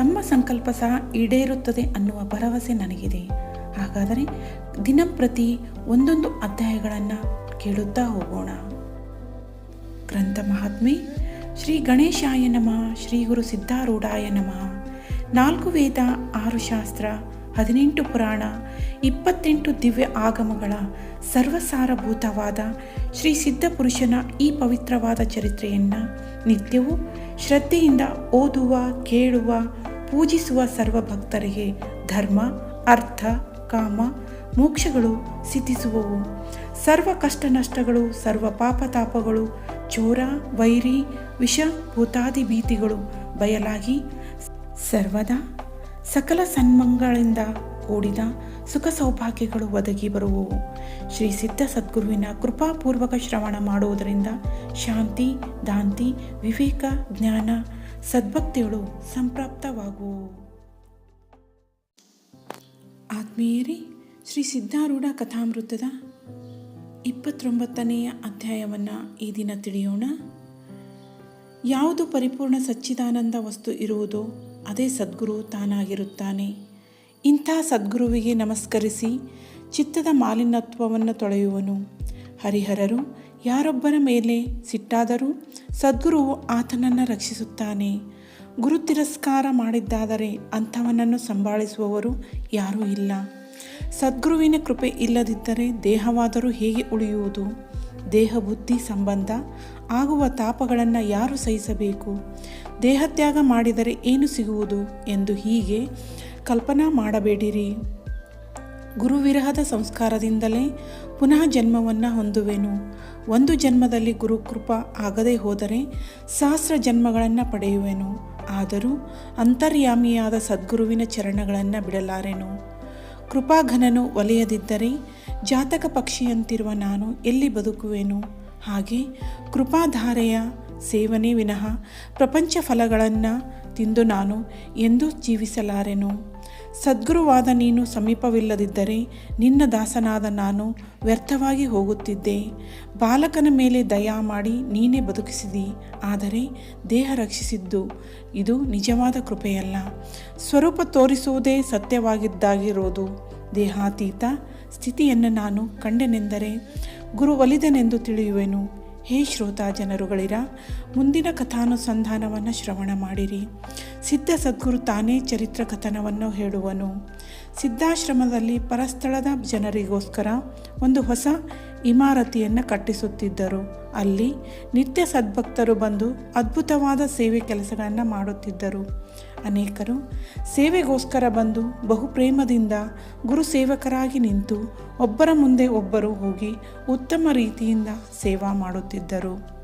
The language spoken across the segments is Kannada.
ತಮ್ಮ ಸಂಕಲ್ಪ ಸಹ ಈಡೇರುತ್ತದೆ ಅನ್ನುವ ಭರವಸೆ ನನಗಿದೆ. ಹಾಗಾದರೆ ದಿನಂಪ್ರತಿ ಒಂದೊಂದು ಅಧ್ಯಾಯಗಳನ್ನು ಕೇಳುತ್ತಾ ಹೋಗೋಣ. ಗ್ರಂಥ ಮಹಾತ್ಮೆ, ಶ್ರೀ ಗಣೇಶಾಯ ನಮಃ, ಶ್ರೀ ಗುರು ಸಿದ್ಧಾರೂಢಾಯ ನಮಃ. ನಾಲ್ಕು ವೇದ, ಆರು ಶಾಸ್ತ್ರ, ಹದಿನೆಂಟು ಪುರಾಣ, ಇಪ್ಪತ್ತೆಂಟು ದಿವ್ಯ ಆಗಮಗಳ ಸರ್ವಸಾರಭೂತವಾದ ಶ್ರೀ ಸಿದ್ಧಪುರುಷನ ಈ ಪವಿತ್ರವಾದ ಚರಿತ್ರೆಯನ್ನು ನಿತ್ಯವೂ ಶ್ರದ್ಧೆಯಿಂದ ಓದುವ, ಕೇಳುವ ಪೂಜಿಸುವ ಸರ್ವ ಭಕ್ತರಿಗೆ ಧರ್ಮ, ಅರ್ಥ, ಕಾಮ, ಮೋಕ್ಷಗಳು ಸಿದ್ಧಿಸುವವು. ಸರ್ವ ಕಷ್ಟ ನಷ್ಟಗಳು ಸರ್ವ ಪಾಪತಾಪಗಳು, ಚೋರ, ವೈರಿ, ವಿಷ, ಭೂತಾದಿ ಭೀತಿಗಳು ಬಯಲಾಗಿ ಸರ್ವದಾ ಸಕಲ ಸನ್ಮಂಗಳಿಂದ ಕೂಡಿದ ಸುಖ ಸೌಭಾಗ್ಯಗಳು ಒದಗಿ ಬರುವವು. ಶ್ರೀ ಸಿದ್ಧ ಸದ್ಗುರುವಿನ ಕೃಪಾಪೂರ್ವಕ ಶ್ರವಣ ಮಾಡುವುದರಿಂದ ಶಾಂತಿ, ದಾಂತಿ, ವಿವೇಕ, ಜ್ಞಾನ ಸದ್ಭಕ್ತಿಗಳು ಸಂಪ್ರಾಪ್ತವಾಗುವು ಆತ್ಮೀಯರೇ, ಶ್ರೀ ಸಿದ್ಧಾರೂಢ ಕಥಾಮೃತದ ಇಪ್ಪತ್ತೊಂಬತ್ತನೆಯ ಅಧ್ಯಾಯವನ್ನು ಈ ದಿನ ತಿಳಿಯೋಣ. ಯಾವುದು ಪರಿಪೂರ್ಣ ಸಚ್ಚಿದಾನಂದ ವಸ್ತು ಇರುವುದೋ ಅದೇ ಸದ್ಗುರು ತಾನಾಗಿರುತ್ತಾನೆ. ಇಂಥ ಸದ್ಗುರುವಿಗೆ ನಮಸ್ಕರಿಸಿ ಚಿತ್ತದ ಮಾಲಿನ್ಯತ್ವವನ್ನು ತೊಳೆಯುವನು. ಹರಿಹರರು ಯಾರೊಬ್ಬರ ಮೇಲೆ ಸಿಟ್ಟಾದರೂ ಸದ್ಗುರುವು ಆತನನ್ನು ರಕ್ಷಿಸುತ್ತಾನೆ. ಗುರು ತಿರಸ್ಕಾರ ಮಾಡಿದ್ದಾದರೆ ಅಂಥವನನ್ನು ಸಂಭಾಳಿಸುವವರು ಯಾರೂ ಇಲ್ಲ. ಸದ್ಗುರುವಿನ ಕೃಪೆ ಇಲ್ಲದಿದ್ದರೆ ದೇಹವಾದರೂ ಹೇಗೆ ಉಳಿಯುವುದು? ದೇಹ ಬುದ್ಧಿ ಸಂಬಂಧ? ಆಗುವ ತಾಪಗಳನ್ನು ಯಾರು ಸಹಿಸಬೇಕು? ದೇಹತ್ಯಾಗ ಮಾಡಿದರೆ ಏನು ಸಿಗುವುದು? ಎಂದು ಹೀಗೆ ಕಲ್ಪನಾ ಮಾಡಬೇಡಿರಿ. ಗುರುವಿರಹದ ಸಂಸ್ಕಾರದಿಂದಲೇ ಪುನಃ ಜನ್ಮವನ್ನು ಹೊಂದುವೆನು. ಒಂದು ಜನ್ಮದಲ್ಲಿ ಗುರುಕೃಪ ಆಗದೇ ಹೋದರೆ ಸಹಸ್ರ ಜನ್ಮಗಳನ್ನು ಪಡೆಯುವೆನು. ಆದರೂ ಅಂತರ್ಯಾಮಿಯಾದ ಸದ್ಗುರುವಿನ ಚರಣಗಳನ್ನು ಬಿಡಲಾರೆನು. ಕೃಪಾಘನನು ಒಲೆಯದಿದ್ದರೆ ಜಾತಕ ಪಕ್ಷಿಯಂತಿರುವ ನಾನು ಎಲ್ಲಿ ಬದುಕುವೆನು? ಹಾಗೆ ಕೃಪಾಧಾರೆಯ ಸೇವನೆ ವಿನಃ ಪ್ರಪಂಚ ಫಲಗಳನ್ನು ತಿಂದು ನಾನು ಎಂದೂ ಜೀವಿಸಲಾರೆನು. ಸದ್ಗುರುವಾದ ನೀನು ಸಮೀಪವಿಲ್ಲದಿದ್ದರೆ ನಿನ್ನ ದಾಸನಾದ ನಾನು ವ್ಯರ್ಥವಾಗಿ ಹೋಗುತ್ತಿದ್ದೆ. ಬಾಲಕನ ಮೇಲೆ ದಯಾ ಮಾಡಿ ನೀನೇ ಬದುಕಿಸಿದಿ, ಆದರೆ ದೇಹ ರಕ್ಷಿಸಿದ್ದು ಇದು ನಿಜವಾದ ಕೃಪೆಯಲ್ಲ. ಸ್ವರೂಪ ತೋರಿಸುವುದೇ ಸತ್ಯವಾಗಿದ್ದಾಗಿರೋದು. ದೇಹಾತೀತ ಸ್ಥಿತಿಯನ್ನು ನಾನು ಕಂಡೆನೆಂದರೆ ಗುರು ಒಲಿದನೆಂದು ತಿಳಿಯುವೆನು. ಹೇ ಶ್ರೋತಾ ಜನರುಗಳಿರ, ಮುಂದಿನ ಕಥಾನುಸಂಧಾನವನ್ನು ಶ್ರವಣ ಮಾಡಿರಿ. ಸಿದ್ಧ ಸದ್ಗುರು ತಾನೇ ಚರಿತ್ರ ಕಥನವನ್ನು ಹೇಳುವನು. ಸಿದ್ಧಾಶ್ರಮದಲ್ಲಿ ಪರಸ್ಥಳದ ಜನರಿಗೋಸ್ಕರ ಒಂದು ಹೊಸ ಇಮಾರತಿಯನ್ನು ಕಟ್ಟಿಸುತ್ತಿದ್ದರು. ಅಲ್ಲಿ ನಿತ್ಯ ಸದ್ಭಕ್ತರು ಬಂದು ಅದ್ಭುತವಾದ ಸೇವೆ ಕೆಲಸಗಳನ್ನು ಮಾಡುತ್ತಿದ್ದರು. ಅನೇಕರು ಸೇವೆಗೋಸ್ಕರ ಬಂದು ಬಹು ಪ್ರೇಮದಿಂದ ಗುರು ಸೇವಕರಾಗಿ ನಿಂತು ಒಬ್ಬರ ಮುಂದೆ ಒಬ್ಬರು ಹೋಗಿ ಉತ್ತಮ ರೀತಿಯಿಂದ ಸೇವಾ ಮಾಡುತ್ತಿದ್ದರು.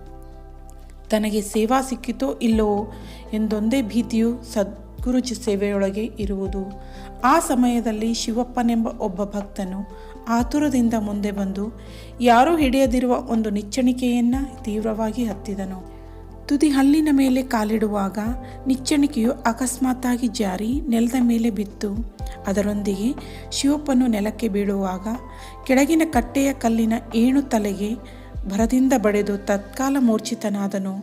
ತನಗೆ ಸೇವಾ ಸಿಕ್ಕಿತೋ ಇಲ್ಲವೋ ಎಂದೊಂದೇ ಭೀತಿಯು ಸದ್ಗುರು ಸೇವೆಯೊಳಗೆ ಇರುವುದು. ಆ ಸಮಯದಲ್ಲಿ ಶಿವಪ್ಪನೆಂಬ ಒಬ್ಬ ಭಕ್ತನು ಆತುರದಿಂದ ಮುಂದೆ ಬಂದು, ಯಾರೂ ಹಿಡಿಯದಿರುವ ಒಂದು ನಿಚ್ಚಣಿಕೆಯನ್ನು ತೀವ್ರವಾಗಿ ಹತ್ತಿದನು. ತುದಿ ಹಲ್ಲಿನ ಮೇಲೆ ಕಾಲಿಡುವಾಗ ನಿಚ್ಚಣಿಕೆಯು ಅಕಸ್ಮಾತ್ತಾಗಿ ಜಾರಿ ನೆಲದ ಮೇಲೆ ಬಿತ್ತು. ಅದರೊಂದಿಗೆ ಶಿವಪ್ಪನು ನೆಲಕ್ಕೆ ಬೀಳುವಾಗ ಕೆಳಗಿನ ಕಟ್ಟೆಯ ಕಲ್ಲಿನ ಏಣು ತಲೆಗೆ ಭರದಿಂದ ಬಡೆದು ತತ್ಕಾಲ ಮೂರ್ಛಿತನಾದನು.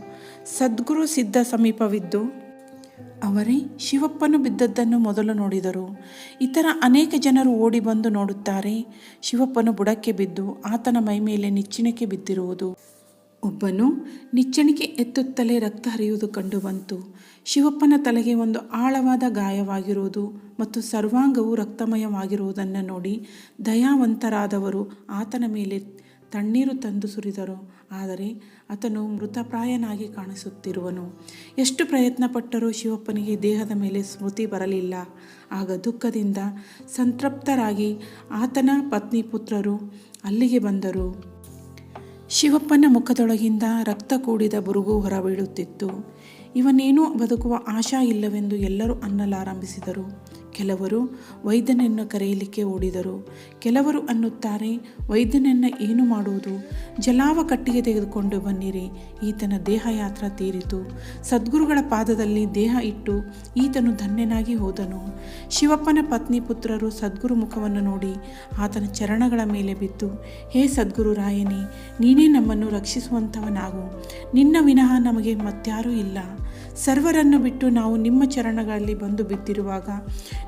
ಸದ್ಗುರು ಸಿದ್ಧ ಸಮೀಪವಿದ್ದು, ಅವರೇ ಶಿವಪ್ಪನು ಬಿದ್ದದ್ದನ್ನು ಮೊದಲು ನೋಡಿದರು. ಇತರ ಅನೇಕ ಜನರು ಓಡಿ ಬಂದು ನೋಡುತ್ತಾರೆ. ಶಿವಪ್ಪನು ಬುಡಕ್ಕೆ ಬಿದ್ದು ಆತನ ಮೈಮೇಲೆ ನಿಚ್ಚಿನಕ್ಕೆ ಬಿದ್ದಿರುವುದು. ಒಬ್ಬನು ನಿಚ್ಚಣಿಕೆ ಎತ್ತುತ್ತಲೇ ರಕ್ತ ಹರಿಯುವುದು ಕಂಡುಬಂತು ಶಿವಪ್ಪನ ತಲೆಗೆ ಒಂದು ಆಳವಾದ ಗಾಯವಾಗಿರುವುದು ಮತ್ತು ಸರ್ವಾಂಗವು ರಕ್ತಮಯವಾಗಿರುವುದನ್ನು ನೋಡಿ ದಯಾವಂತರಾದವರು ಆತನ ಮೇಲೆ ತಣ್ಣೀರು ತಂದು ಸುರಿದರು. ಆದರೆ ಆತನು ಮೃತಪ್ರಾಯನಾಗಿ ಕಾಣಿಸುತ್ತಿರುವನು. ಎಷ್ಟು ಪ್ರಯತ್ನಪಟ್ಟರೂ ಶಿವಪ್ಪನಿಗೆ ದೇಹದ ಮೇಲೆ ಸ್ಮೃತಿ ಬರಲಿಲ್ಲ. ಆಗ ದುಃಖದಿಂದ ಸಂತೃಪ್ತರಾಗಿ ಆತನ ಪತ್ನಿ ಪುತ್ರರು ಅಲ್ಲಿಗೆ ಬಂದರು. ಶಿವಪ್ಪನ ಮುಖದೊಳಗಿಂದ ರಕ್ತ ಕೂಡಿದ ಬುರುಗು ಹೊರಬೀಳುತ್ತಿತ್ತು. ಇವನೇನೂ ಬದುಕುವ ಆಶಾ ಇಲ್ಲವೆಂದು ಎಲ್ಲರೂ ಅನ್ನಲಾರಂಭಿಸಿದರು. ಕೆಲವರು ವೈದ್ಯನನ್ನು ಕರೆಯಲಿಕ್ಕೆ ಓಡಿದರು. ಕೆಲವರು ಅನ್ನುತ್ತಾರೆ, ವೈದ್ಯನನ್ನು ಏನು ಮಾಡುವುದು? ಜಲಾವ ಕಟ್ಟಿಗೆ ತೆಗೆದುಕೊಂಡು ಬನ್ನಿರಿ. ಈತನ ದೇಹಯಾತ್ರ ತೀರಿತು. ಸದ್ಗುರುಗಳ ಪಾದದಲ್ಲಿ ದೇಹ ಇಟ್ಟು ಈತನು ಧನ್ಯನಾಗಿ ಹೋದನು. ಶಿವಪ್ಪನ ಪತ್ನಿ ಪುತ್ರರು ಸದ್ಗುರು ಮುಖವನ್ನು ನೋಡಿ ಆತನ ಚರಣಗಳ ಮೇಲೆ ಬಿದ್ದು, ಹೇ ಸದ್ಗುರು ರಾಯನೇ, ನೀನೇ ನಮ್ಮನ್ನು ರಕ್ಷಿಸುವಂಥವನಾಗು. ನಿನ್ನ ವಿನಃ ನಮಗೆ ಮತ್ಯಾರೂ ಇಲ್ಲ. ಸರ್ವರನ್ನು ಬಿಟ್ಟು ನಾವು ನಿಮ್ಮ ಚರಣಗಳಲ್ಲಿ ಬಂದು ಬಿದ್ದಿರುವಾಗ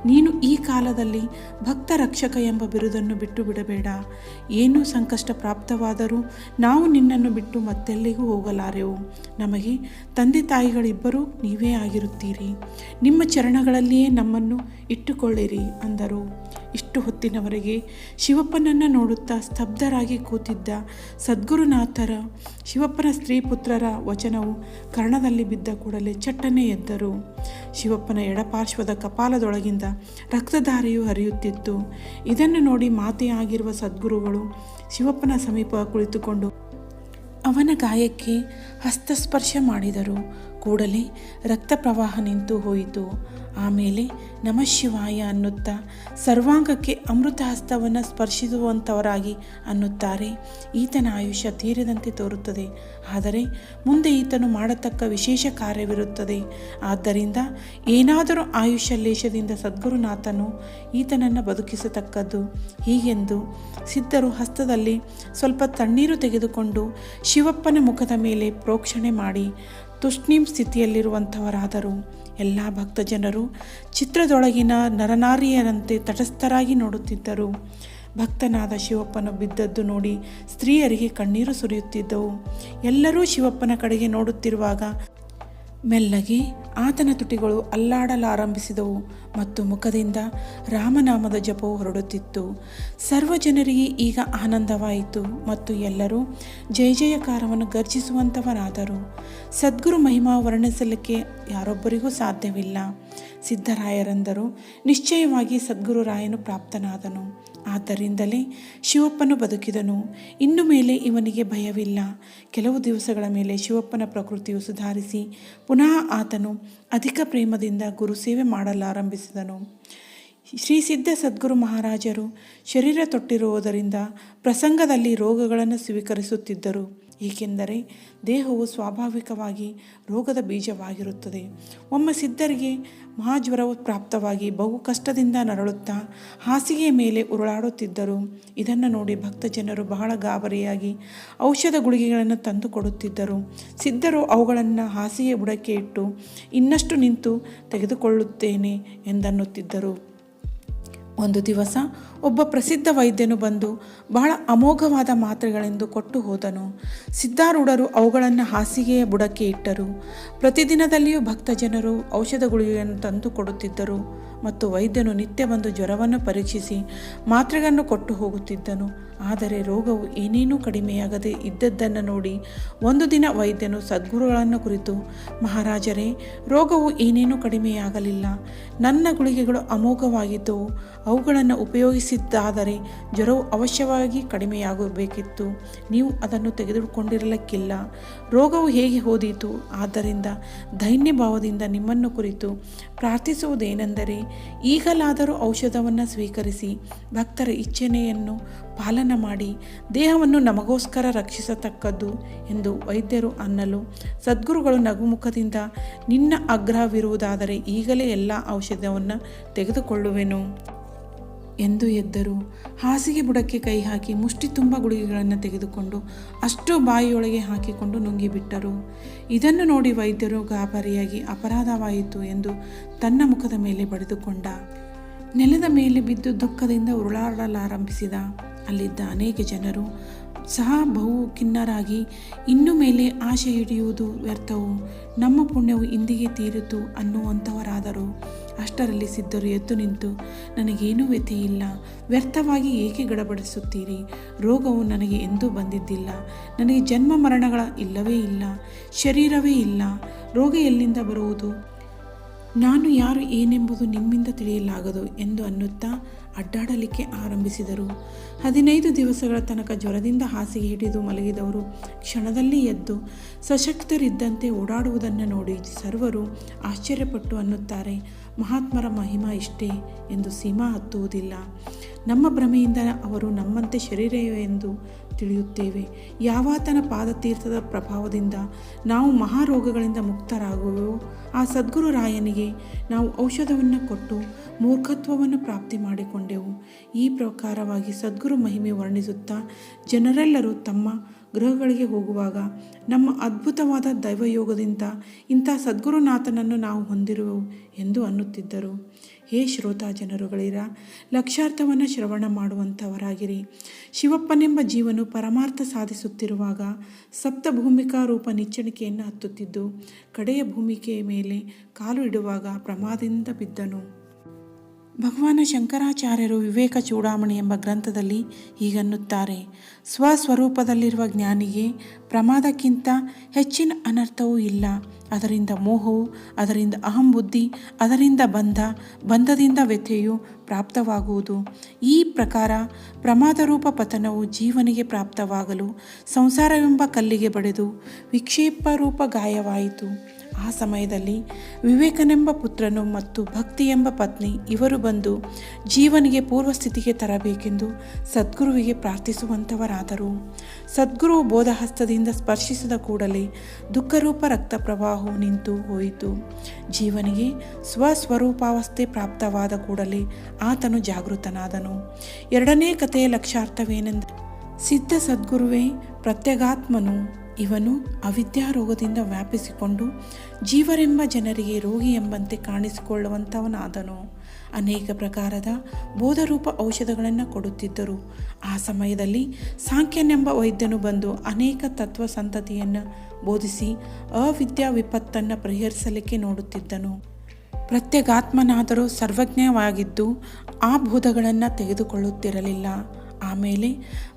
ನೀನು ಈ ಕಾಲದಲ್ಲಿ ಭಕ್ತ ರಕ್ಷಕ ಎಂಬ ಬಿರುದನ್ನು ಬಿಟ್ಟು ಬಿಡಬೇಡ. ಏನೂ ಸಂಕಷ್ಟ ಪ್ರಾಪ್ತವಾದರೂ ನಾವು ನಿನ್ನನ್ನು ಬಿಟ್ಟು ಮತ್ತೆಲ್ಲಿಗೂ ಹೋಗಲಾರೆವು. ನಮಗೆ ತಂದೆ ತಾಯಿಗಳಿಬ್ಬರೂ ನೀವೇ ಆಗಿರುತ್ತೀರಿ. ನಿಮ್ಮ ಚರಣಗಳಲ್ಲಿಯೇ ನಮ್ಮನ್ನು ಇಟ್ಟುಕೊಳ್ಳಿರಿ ಅಂದರು. ಇಷ್ಟು ಹೊತ್ತಿನವರೆಗೆ ಶಿವಪ್ಪನನ್ನು ನೋಡುತ್ತಾ ಸ್ತಬ್ಧರಾಗಿ ಕೂತಿದ್ದ ಸದ್ಗುರುನಾಥರ, ಶಿವಪ್ಪನ ಸ್ತ್ರೀ ಪುತ್ರರ ವಚನವು ಕರ್ಣದಲ್ಲಿ ಬಿದ್ದ ಕೂಡಲೇ ಚಟ್ಟನೆ ಎದ್ದರು. ಶಿವಪ್ಪನ ಎಡಪಾರ್ಶ್ವದ ಕಪಾಲದೊಳಗಿಂದ ರಕ್ತಧಾರೆಯು ಹರಿಯುತ್ತಿತ್ತು. ಇದನ್ನು ನೋಡಿ ಮಾತೆಯಾಗಿರುವ ಸದ್ಗುರುಗಳು ಶಿವಪ್ಪನ ಸಮೀಪ ಕುಳಿತುಕೊಂಡು ಅವನ ಗಾಯಕ್ಕೆ ಹಸ್ತಸ್ಪರ್ಶ ಮಾಡಿದರು. ಕೂಡಲೇ ರಕ್ತ ಪ್ರವಾಹ ನಿಂತು ಹೋಯಿತು. ಆಮೇಲೆ ನಮಃಶಿವಾಯ ಅನ್ನುತ್ತಾ ಸರ್ವಾಂಗಕ್ಕೆ ಅಮೃತ ಹಸ್ತವನ್ನು ಸ್ಪರ್ಶಿಸುವಂಥವರಾಗಿ ಅನ್ನುತ್ತಾರೆ. ಈತನ ಆಯುಷ್ಯ ತೀರದಂತೆ ತೋರುತ್ತದೆ. ಆದರೆ ಮುಂದೆ ಈತನು ಮಾಡತಕ್ಕ ವಿಶೇಷ ಕಾರ್ಯವಿರುತ್ತದೆ. ಆದ್ದರಿಂದ ಏನಾದರೂ ಆಯುಷ್ಯ ಲೇಷದಿಂದ ಸದ್ಗುರುನಾಥನು ಈತನನ್ನು ಬದುಕಿಸತಕ್ಕದ್ದು ಹೀಗೆಂದು ಸಿದ್ಧರು ಹಸ್ತದಲ್ಲಿ ಸ್ವಲ್ಪ ತಣ್ಣೀರು ತೆಗೆದುಕೊಂಡು ಶಿವಪ್ಪನ ಮುಖದ ಮೇಲೆ ಪ್ರೋಕ್ಷಣೆ ಮಾಡಿ ತುಷ್ಣೀಂ ಸ್ಥಿತಿಯಲ್ಲಿರುವಂಥವರಾದರು. ಎಲ್ಲ ಭಕ್ತ ಜನರು ಚಿತ್ರದೊಳಗಿನ ನರನಾರಿಯರಂತೆ ತಟಸ್ಥರಾಗಿ ನೋಡುತ್ತಿದ್ದರು. ಭಕ್ತನಾದ ಶಿವಪ್ಪನು ಬಿದ್ದದ್ದು ನೋಡಿ ಸ್ತ್ರೀಯರಿಗೆ ಕಣ್ಣೀರು ಸುರಿಯುತ್ತಿದ್ದವು. ಎಲ್ಲರೂ ಶಿವಪ್ಪನ ಕಡೆಗೆ ನೋಡುತ್ತಿರುವಾಗ ಮೆಲ್ಲಗೆ ಆತನ ತುಟಿಗಳು ಅಲ್ಲಾಡಲಾರಂಭಿಸಿದವು ಮತ್ತು ಮುಖದಿಂದ ರಾಮನಾಮದ ಜಪವು ಹೊರಡುತ್ತಿತ್ತು. ಸರ್ವ ಜನರಿಗೆ ಈಗ ಆನಂದವಾಯಿತು ಮತ್ತು ಎಲ್ಲರೂ ಜಯ ಜಯಕಾರವನ್ನು ಗರ್ಜಿಸುವಂಥವರಾದರು ಸದ್ಗುರು ಮಹಿಮಾ ವರ್ಣಿಸಲಿಕ್ಕೆ ಯಾರೊಬ್ಬರಿಗೂ ಸಾಧ್ಯವಿಲ್ಲ. ಸಿದ್ಧರಾಯರಂದರು. ನಿಶ್ಚಯವಾಗಿ ಸದ್ಗುರು ರಾಯನು ಪ್ರಾಪ್ತನಾದನು. ಆದ್ದರಿಂದಲೇ ಶಿವಪ್ಪನು ಬದುಕಿದನು. ಇನ್ನು ಮೇಲೆ ಇವನಿಗೆ ಭಯವಿಲ್ಲ. ಕೆಲವು ದಿವಸಗಳ ಮೇಲೆ ಶಿವಪ್ಪನ ಪ್ರಕೃತಿಯು ಸುಧಾರಿಸಿ ಪುನಃ ಆತನು ಅಧಿಕ ಪ್ರೇಮದಿಂದ ಗುರುಸೇವೆ ಮಾಡಲಾರಂಭಿಸಿದನು. ಶ್ರೀ ಸಿದ್ಧ ಸದ್ಗುರು ಮಹಾರಾಜರು ಶರೀರ ತೊಟ್ಟಿರುವುದರಿಂದ ಪ್ರಸಂಗದಲ್ಲಿ ರೋಗಗಳನ್ನು ಸ್ವೀಕರಿಸುತ್ತಿದ್ದರು. ಏಕೆಂದರೆ ದೇಹವು ಸ್ವಾಭಾವಿಕವಾಗಿ ರೋಗದ ಬೀಜವಾಗಿರುತ್ತದೆ. ಒಮ್ಮೆ ಸಿದ್ಧರಿಗೆ ಮಹಾಜ್ವರವು ಪ್ರಾಪ್ತವಾಗಿ ಬಹು ಕಷ್ಟದಿಂದ ನರಳುತ್ತಾ ಹಾಸಿಗೆಯ ಮೇಲೆ ಉರುಳಾಡುತ್ತಿದ್ದರು. ಇದನ್ನು ನೋಡಿ ಭಕ್ತ ಜನರು ಬಹಳ ಗಾಬರಿಯಾಗಿ ಔಷಧ ಗುಳಿಗೆಗಳನ್ನು ತಂದು ಕೊಡುತ್ತಿದ್ದರು. ಸಿದ್ಧರು ಅವುಗಳನ್ನು ಹಾಸಿಗೆ ಬುಡಕ್ಕೆ ಇಟ್ಟು, ಇನ್ನಷ್ಟು ನಿಂತು ತೆಗೆದುಕೊಳ್ಳುತ್ತೇನೆ ಎಂದನ್ನುತ್ತಿದ್ದರು. ಒಂದು ದಿವಸ ಒಬ್ಬ ಪ್ರಸಿದ್ಧ ವೈದ್ಯನು ಬಂದು ಬಹಳ ಅಮೋಘವಾದ ಮಾತ್ರೆಗಳೆಂದು ಕೊಟ್ಟು ಹೋದನು. ಸಿದ್ಧಾರೂಢರು ಅವುಗಳನ್ನು ಹಾಸಿಗೆಯ ಬುಡಕ್ಕೆ ಇಟ್ಟರು. ಪ್ರತಿದಿನದಲ್ಲಿಯೂ ಭಕ್ತ ಜನರು ಔಷಧ ಗುಳಿಗೆಯನ್ನು ತಂದು ಕೊಡುತ್ತಿದ್ದರು ಮತ್ತು ವೈದ್ಯನು ನಿತ್ಯ ಬಂದು ಜ್ವರವನ್ನು ಪರೀಕ್ಷಿಸಿ ಮಾತ್ರೆಗಳನ್ನು ಕೊಟ್ಟು ಹೋಗುತ್ತಿದ್ದನು. ಆದರೆ ರೋಗವು ಏನೇನೂ ಕಡಿಮೆಯಾಗದೆ ಇದ್ದದ್ದನ್ನು ನೋಡಿ ಒಂದು ದಿನ ವೈದ್ಯನು ಸದ್ಗುರುಗಳನ್ನು ಕುರಿತು, ಮಹಾರಾಜರೇ, ರೋಗವು ಏನೇನೂ ಕಡಿಮೆಯಾಗಲಿಲ್ಲ. ನನ್ನ ಗುಳಿಗೆಗಳು ಅಮೋಘವಾಗಿದ್ದವು. ಅವುಗಳನ್ನು ಉಪಯೋಗಿಸಿದ್ದಾದರೆ ಜ್ವರವು ಅವಶ್ಯವಾಗಿ ಕಡಿಮೆಯಾಗಬೇಕಿತ್ತು. ನೀವು ಅದನ್ನು ತೆಗೆದುಕೊಂಡಿರಲಿಕ್ಕಿಲ್ಲ. ರೋಗವು ಹೇಗೆ ಹೋದೀತು? ಆದ್ದರಿಂದ ದೈನ್ಯ ಭಾವದಿಂದ ನಿಮ್ಮನ್ನು ಕುರಿತು ಪ್ರಾರ್ಥಿಸುವುದೇನೆಂದರೆ, ಈಗಲಾದರೂ ಔಷಧವನ್ನು ಸ್ವೀಕರಿಸಿ, ಭಕ್ತರ ಇಚ್ಛೆನೆಯನ್ನು ಪಾಲನ ಮಾಡಿ, ದೇಹವನ್ನು ನಮಗೋಸ್ಕರ ರಕ್ಷಿಸತಕ್ಕದ್ದು ಎಂದು ವೈದ್ಯರು ಅನ್ನಲು ಸದ್ಗುರುಗಳು ನಗುಮುಖದಿಂದ ನಿನ್ನ ಆಗ್ರಹವಿರುವುದಾದರೆ ಈಗಲೇ ಎಲ್ಲ ಔಷಧವನ್ನು ತೆಗೆದುಕೊಳ್ಳುವೆನು. ಎಂದು ಎದ್ದರು. ಹಾಸಿಗೆ ಬುಡಕ್ಕೆ ಕೈ ಹಾಕಿ ಮುಷ್ಟಿ ತುಂಬ ಗುಳಿಗೆಗಳನ್ನು ತೆಗೆದುಕೊಂಡು ಅಷ್ಟು ಬಾಯಿಯೊಳಗೆ ಹಾಕಿಕೊಂಡು ನುಂಗಿಬಿಟ್ಟರು. ಇದನ್ನು ನೋಡಿ ವೈದ್ಯರು ಗಾಬರಿಯಾಗಿ ಅಪರಾಧವಾಯಿತು ಎಂದು ತನ್ನ ಮುಖದ ಮೇಲೆ ಬಡಿದುಕೊಂಡ. ನೆಲದ ಮೇಲೆ ಬಿದ್ದು ದುಃಖದಿಂದ ಉರುಳಾಡಲಾರಂಭಿಸಿದ. ಅಲ್ಲಿದ್ದ ಅನೇಕ ಜನರು ಸಹ ಬಹು ಖಿನ್ನರಾಗಿ, ಇನ್ನು ಮೇಲೆ ಆಶೆ ಹಿಡಿಯುವುದು ವ್ಯರ್ಥವು? ನಮ್ಮ ಪುಣ್ಯವು ಇಂದಿಗೆ ತೀರಿತು ಅನ್ನುವಂಥವರಾದರು ಅಷ್ಟರಲ್ಲಿ ಸಿದ್ಧರು ಎದ್ದು ನಿಂತು, ನನಗೇನೂ ಇಲ್ಲ ವ್ಯರ್ಥವಾಗಿ ಏಕೆ ಗಡಬಡಿಸುತ್ತೀರಿ? ರೋಗವು ನನಗೆ ಎಂದೂ ಬಂದಿದ್ದಿಲ್ಲ. ನನಗೆ ಜನ್ಮ ಮರಣಗಳ ಇಲ್ಲವೇ ಇಲ್ಲ. ಶರೀರವೇ ಇಲ್ಲ. ರೋಗ ಎಲ್ಲಿಂದ ಬರುವುದು? ನಾನು ಯಾರು ಏನೆಂಬುದು ನಿಮ್ಮಿಂದ ತಿಳಿಯಲಾಗದು ಎಂದು ಅನ್ನುತ್ತಾ ಅಡ್ಡಾಡಲಿಕ್ಕೆ ಆರಂಭಿಸಿದರು. ಹದಿನೈದು ದಿವಸಗಳ ತನಕ ಜ್ವರದಿಂದ ಹಾಸಿಗೆ ಹಿಡಿದು ಮಲಗಿದವರು ಕ್ಷಣದಲ್ಲಿ ಎದ್ದು ಸಶಕ್ತರಿದ್ದಂತೆ ಓಡಾಡುವುದನ್ನು ನೋಡಿ ಸರ್ವರು ಆಶ್ಚರ್ಯಪಟ್ಟು ಅನ್ನುತ್ತಾರೆ. ಮಹಾತ್ಮರ ಮಹಿಮಾ ಇಷ್ಟೇ ಎಂದು ಸೀಮಾ ಹತ್ತುವುದಿಲ್ಲ. ನಮ್ಮ ಭ್ರಮೆಯಿಂದ ಅವರು ನಮ್ಮಂತೆ ಶರೀರವೇ ಎಂದು ತಿಳಿಯುತ್ತೇವೆ. ಯಾವಾತನ ಪಾದತೀರ್ಥದ ಪ್ರಭಾವದಿಂದ ನಾವು ಮಹಾರೋಗಗಳಿಂದ ಮುಕ್ತರಾಗುವೆವೋ, ಆ ಸದ್ಗುರು ರಾಯನಿಗೆ ನಾವು ಔಷಧವನ್ನು ಕೊಟ್ಟು ಮೂರ್ಖತ್ವವನ್ನು ಪ್ರಾಪ್ತಿ ಮಾಡಿಕೊಂಡೆವು. ಈ ಪ್ರಕಾರವಾಗಿ ಸದ್ಗುರು ಮಹಿಮೆ ವರ್ಣಿಸುತ್ತಾ ಜನರೆಲ್ಲರೂ ತಮ್ಮ ಗೃಹಗಳಿಗೆ ಹೋಗುವಾಗ ನಮ್ಮ ಅದ್ಭುತವಾದ ದೈವಯೋಗದಿಂದ ಇಂಥ ಸದ್ಗುರುನಾಥನನ್ನು ನಾವು ಹೊಂದಿರುವೆವು ಎಂದು ಅನ್ನುತ್ತಿದ್ದರು. ಹೇ ಶ್ರೋತಾ ಜನರುಗಳಿರ ಲಕ್ಷಾರ್ಥವನ್ನು ಶ್ರವಣ ಮಾಡುವಂಥವರಾಗಿರಿ. ಶಿವಪ್ಪನೆಂಬ ಜೀವನು ಪರಮಾರ್ಥ ಸಾಧಿಸುತ್ತಿರುವಾಗ ಸಪ್ತಭೂಮಿಕಾ ರೂಪ ನಿಚ್ಚಣಿಕೆಯನ್ನು ಹತ್ತುತ್ತಿದ್ದು, ಕಡೆಯ ಭೂಮಿಕೆಯ ಮೇಲೆ ಕಾಲು ಇಡುವಾಗ ಪ್ರಮಾದದಿಂದ ಬಿದ್ದನು. ಭಗವಾನ ಶಂಕರಾಚಾರ್ಯರು ವಿವೇಕ ಚೂಡಾಮಣಿ ಎಂಬ ಗ್ರಂಥದಲ್ಲಿ ಹೀಗನ್ನುತ್ತಾರೆ, ಸ್ವಸ್ವರೂಪದಲ್ಲಿರುವ ಜ್ಞಾನಿಗೆ ಪ್ರಮಾದಕ್ಕಿಂತ ಹೆಚ್ಚಿನ ಅನರ್ಥವೂ ಇಲ್ಲ. ಅದರಿಂದ ಮೋಹವು, ಅದರಿಂದ ಅಹಂಬುದ್ಧಿ, ಅದರಿಂದ ಬಂಧ, ಬಂಧದಿಂದ ವ್ಯಥೆಯು ಪ್ರಾಪ್ತವಾಗುವುದು. ಈ ಪ್ರಕಾರ ಪ್ರಮಾದರೂಪ ಪತನವು ಜೀವನಿಗೆ ಪ್ರಾಪ್ತವಾಗಲು, ಸಂಸಾರವೆಂಬ ಕಲ್ಲಿಗೆ ಬಡಿದು ವಿಕ್ಷೇಪ ರೂಪ ಗಾಯವಾಯಿತು. ಆ ಸಮಯದಲ್ಲಿ ವಿವೇಕನೆಂಬ ಪುತ್ರನು ಮತ್ತು ಭಕ್ತಿ ಎಂಬ ಪತ್ನಿ ಇವರು ಬಂದು ಜೀವನಿಗೆ ಪೂರ್ವಸ್ಥಿತಿಗೆ ತರಬೇಕೆಂದು ಸದ್ಗುರುವಿಗೆ ಪ್ರಾರ್ಥಿಸುವಂಥವರಾದರು. ಸದ್ಗುರು ಬೋಧಹಸ್ತದಿಂದ ಸ್ಪರ್ಶಿಸಿದ ಕೂಡಲೇ ದುಃಖರೂಪ ರಕ್ತ ಪ್ರವಾಹವು ನಿಂತು ಹೋಯಿತು. ಜೀವನಿಗೆ ಸ್ವಸ್ವರೂಪಾವಸ್ಥೆ ಪ್ರಾಪ್ತವಾದ ಕೂಡಲೇ ಆತನು ಜಾಗೃತನಾದನು. ಎರಡನೇ ಕಥೆಯ ಲಕ್ಷ್ಯಾರ್ಥವೇನೆಂದರೆ ಸಿದ್ಧ ಸದ್ಗುರುವೇ, ಪ್ರತ್ಯಗಾತ್ಮನು ಇವನು ಅವಿದ್ಯಾರೋಗದಿಂದ ವ್ಯಾಪಿಸಿಕೊಂಡು ಜೀವರೆಂಬ ಜನರಿಗೆ ರೋಗಿ ಎಂಬಂತೆ ಕಾಣಿಸಿಕೊಳ್ಳುವಂಥವನಾದನು. ಅನೇಕ ಪ್ರಕಾರದ ಬೋಧರೂಪ ಔಷಧಗಳನ್ನು ಕೊಡುತ್ತಿದ್ದರು. ಆ ಸಮಯದಲ್ಲಿ ಸಾಂಖ್ಯನೆಂಬ ವೈದ್ಯನು ಬಂದು ಅನೇಕ ತತ್ವ ಸಂತತಿಯನ್ನು ಬೋಧಿಸಿ ಅವಿದ್ಯಾ ವಿಪತ್ತನ್ನು ಪರಿಹರಿಸಲಿಕ್ಕೆ ನೋಡುತ್ತಿದ್ದನು. ಪ್ರತ್ಯಗಾತ್ಮನಾದರೂ ಸರ್ವಜ್ಞವಾಗಿದ್ದು ಆ ಬೋಧಗಳನ್ನು ತೆಗೆದುಕೊಳ್ಳುತ್ತಿರಲಿಲ್ಲ. ಆಮೇಲೆ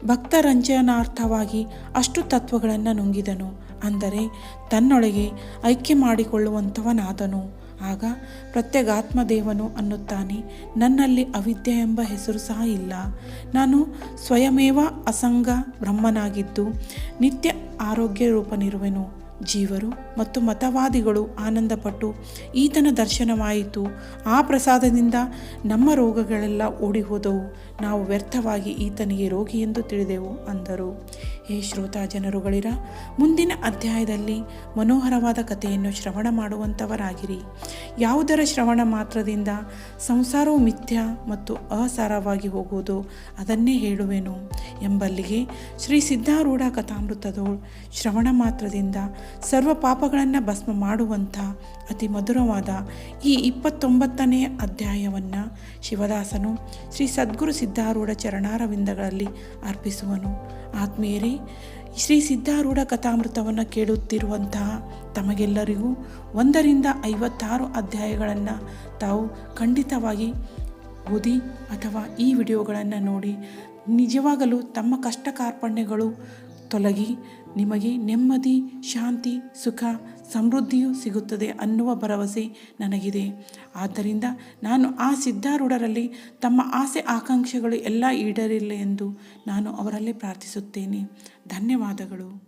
ಭಕ್ತರಂಜನಾರ್ಥವಾಗಿ ಅಷ್ಟು ತತ್ವಗಳನ್ನು ನುಂಗಿದನು. ಅಂದರೆ ತನ್ನೊಳಗೆ ಐಕ್ಯ ಮಾಡಿಕೊಳ್ಳುವಂಥವನಾದನು. ಆಗ ಪ್ರತ್ಯಗಾತ್ಮದೇವನು ಅನ್ನುತ್ತಾನೆ, ನನ್ನಲ್ಲಿ ಅವಿದ್ಯೆ ಎಂಬ ಹೆಸರು ಸಹ ಇಲ್ಲ. ನಾನು ಸ್ವಯಮೇವ ಅಸಂಗ ಬ್ರಹ್ಮನಾಗಿದ್ದು ನಿತ್ಯ ಆರೋಗ್ಯ ರೂಪನಿರುವೆನು. ಜೀವರು ಮತ್ತು ಮತವಾದಿಗಳು ಆನಂದಪಟ್ಟು ಈತನ ದರ್ಶನವಾಯಿತು. ಆ ಪ್ರಸಾದದಿಂದ ನಮ್ಮ ರೋಗಗಳೆಲ್ಲ ಓಡಿ ಹೋದವು ನಾವು ವ್ಯರ್ಥವಾಗಿ ಈತನಿಗೆ ರೋಗಿ ಎಂದು ತಿಳಿದೆವು ಅಂದರು. ಹೇ ಶ್ರೋತಾ ಜನರುಗಳಿರ ಮುಂದಿನ ಅಧ್ಯಾಯದಲ್ಲಿ ಮನೋಹರವಾದ ಕಥೆಯನ್ನು ಶ್ರವಣ ಮಾಡುವಂಥವರಾಗಿರಿ ಯಾವುದರ ಶ್ರವಣ ಮಾತ್ರದಿಂದ ಸಂಸಾರವು ಮಿಥ್ಯ ಮತ್ತು ಅಸಾರವಾಗಿ ಹೋಗುವುದು ಅದನ್ನೇ ಹೇಳುವೆನು. ಎಂಬಲ್ಲಿಗೆ ಶ್ರೀ ಸಿದ್ಧಾರೂಢ ಕಥಾಮೃತದೋಳ್ ಶ್ರವಣ ಮಾತ್ರದಿಂದ ಸರ್ವ ಪಾಪಗಳನ್ನು ಭಸ್ಮ ಮಾಡುವಂಥ ಅತಿ ಮಧುರವಾದ ಈ ಇಪ್ಪತ್ತೊಂಬತ್ತನೇ ಅಧ್ಯಾಯವನ್ನು ಶಿವದಾಸನು ಶ್ರೀ ಸದ್ಗುರು ಸಿದ್ಧಾರೂಢ ಚರಣಾರವಿಂದಗಳಲ್ಲಿ ಅರ್ಪಿಸುವನು. ಆತ್ಮೀಯರೇ, ಶ್ರೀ ಸಿದ್ಧಾರೂಢ ಕಥಾಮೃತವನ್ನು ಕೇಳುತ್ತಿರುವಂತಹ ತಮಗೆಲ್ಲರಿಗೂ ಒಂದರಿಂದ ಐವತ್ತಾರು ಅಧ್ಯಾಯಗಳನ್ನು ತಾವು ಖಂಡಿತವಾಗಿ ಓದಿ ಅಥವಾ ಈ ವಿಡಿಯೋಗಳನ್ನು ನೋಡಿ ನಿಜವಾಗಲೂ ತಮ್ಮ ಕಷ್ಟ ಕಾರ್ಪಣ್ಯಗಳು ತೊಲಗಿ ನಿಮಗೆ ನೆಮ್ಮದಿ, ಶಾಂತಿ, ಸುಖ, ಸಮೃದ್ಧಿಯೂ ಸಿಗುತ್ತದೆ ಅನ್ನುವ ಭರವಸೆ ನನಗಿದೆ. ಆದ್ದರಿಂದ ನಾನು ಆ ಸಿದ್ಧಾರೂಢರಲ್ಲಿ ತಮ್ಮ ಆಸೆ ಆಕಾಂಕ್ಷೆಗಳು ಎಲ್ಲ ಈಡೇರಿಲ್ಲ ಎಂದು ನಾನು ಅವರಲ್ಲಿ ಪ್ರಾರ್ಥಿಸುತ್ತೇನೆ. ಧನ್ಯವಾದಗಳು.